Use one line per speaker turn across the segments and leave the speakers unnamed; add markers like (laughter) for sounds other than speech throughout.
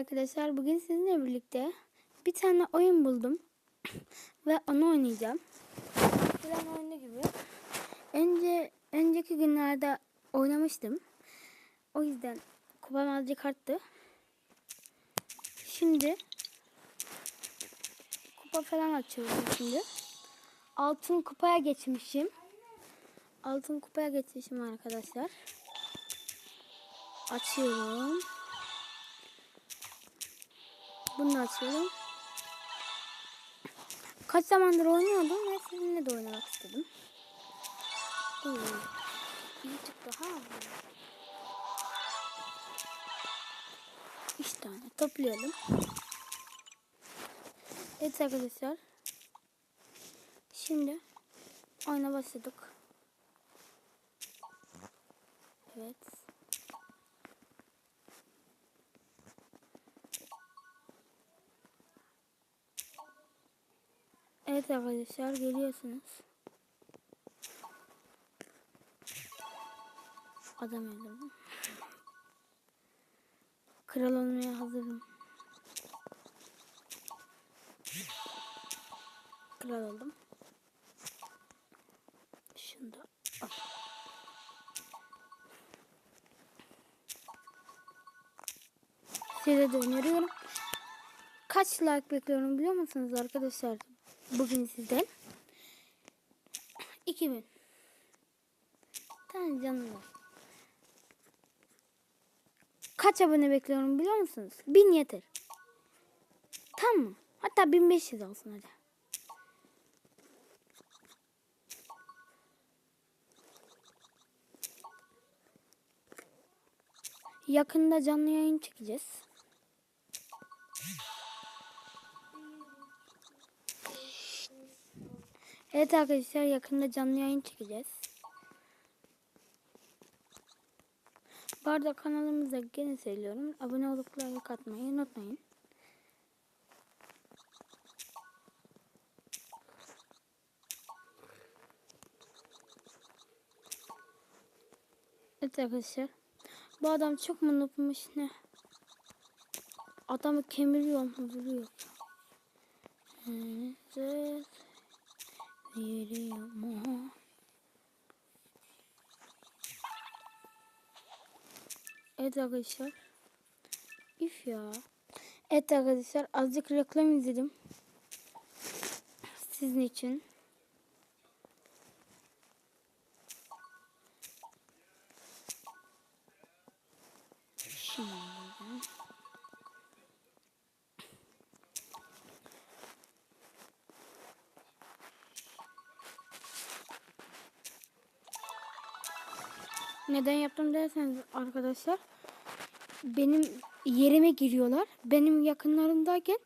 Arkadaşlar bugün sizinle birlikte bir tane oyun buldum (clears throat) ve onu oynayacağım. Plan oyunu gibi. Önce önceki günlerde oynamıştım. O yüzden kupam azıcık arttı. Şimdi kupa falan açıyorum şimdi. Altın kupaya geçmişim. Altın kupaya geçmişim arkadaşlar. Açıyorum. Bunu açıyorum. Kaç zamandır oynuyordum ve sizinle de oynamak istedim. Oo, iyi çıktı ha. Üç tane toplayalım. Evet arkadaşlar. Şimdi oyuna başladık. Evet. Evet arkadaşlar geliyorsunuz. Adam öldürdüm. Kral olmaya hazırım. Kral oldum. Şunu. Size de öneriyorum. Kaç like bekliyorum biliyor musunuz arkadaşlar? Bugün sizden. 2000. Tamam canım. Kaç abone bekliyorum biliyor musunuz? 1000 yeter. Tamam mı? Hatta 1500 olsun hadi. Yakında canlı yayın çekeceğiz. Evet arkadaşlar yakında canlı yayın çekeceğiz. Bu arada kanalımıza gene söylüyorum. Abone olup like atmayı unutmayın. Evet arkadaşlar. Bu adam çok mu ne? Adamı kemiriyor mu vuruyor. Evet. Veriyor mu? Evet arkadaşlar. Üf ya. Evet arkadaşlar azıcık reklam izledim. Sizin için. Neden yaptım derseniz arkadaşlar benim yerime giriyorlar. Benim yakınlarımdayken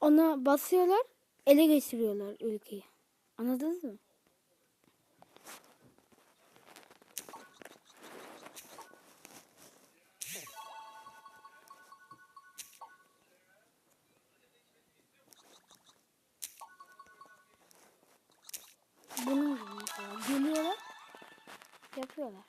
ona basıyorlar, ele geçiriyorlar ülkeyi. Anladınız mı? 结束了。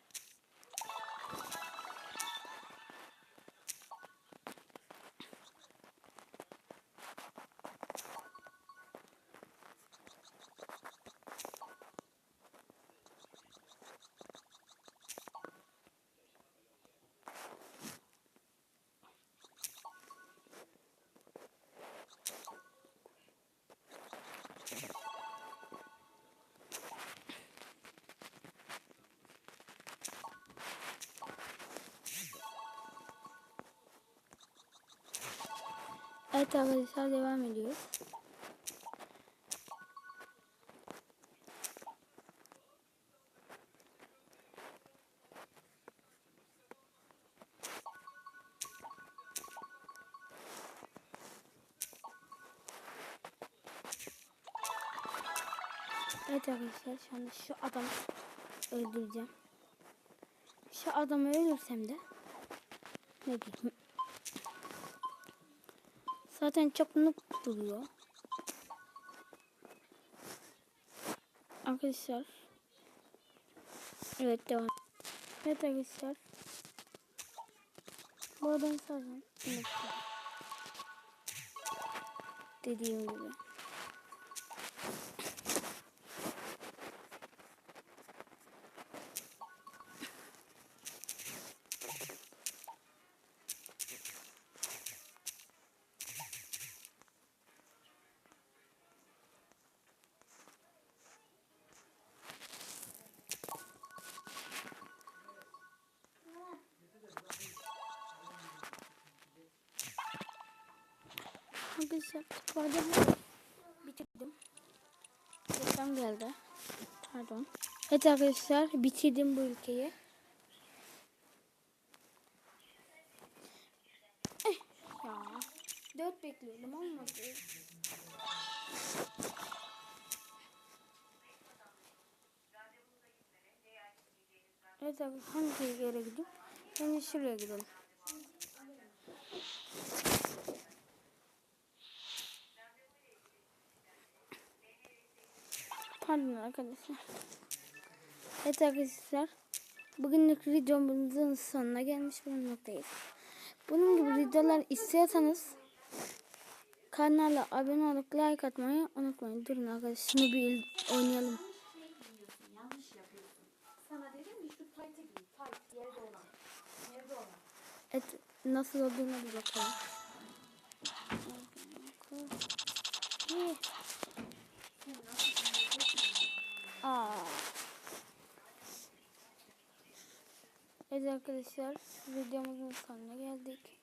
Evet arkadaşlar devam ediyoruz. Evet arkadaşlar şu anda şu adamı öldüreceğim. Şu adamı öldürsem de ne diyeyim? Zaten noob duruyor. Arkadaşlar. Evet devam. Evet arkadaşlar. Bu adamı. Unuttum. Dediğim gibi. Arkadaşlar arada bitirdim. Reklam geldi. Pardon. Evet arkadaşlar bitirdim bu ülkeyi. Eh, ya. Dört bekliyordum olmadı. Evet abi hangi yere gideyim? Şimdi şuraya gidelim. Pardon arkadaşlar. Evet arkadaşlar. Bugünlük videomuzun sonuna gelmiş bulunmaktayız. Bunun gibi videolar istiyorsanız kanala abone olup like atmayı unutmayın. Durun arkadaşlar şunu bir oynayalım. Evet nasıl olduğuna bir bakalım. Evet arkadaşlar videomuzun sonuna geldik.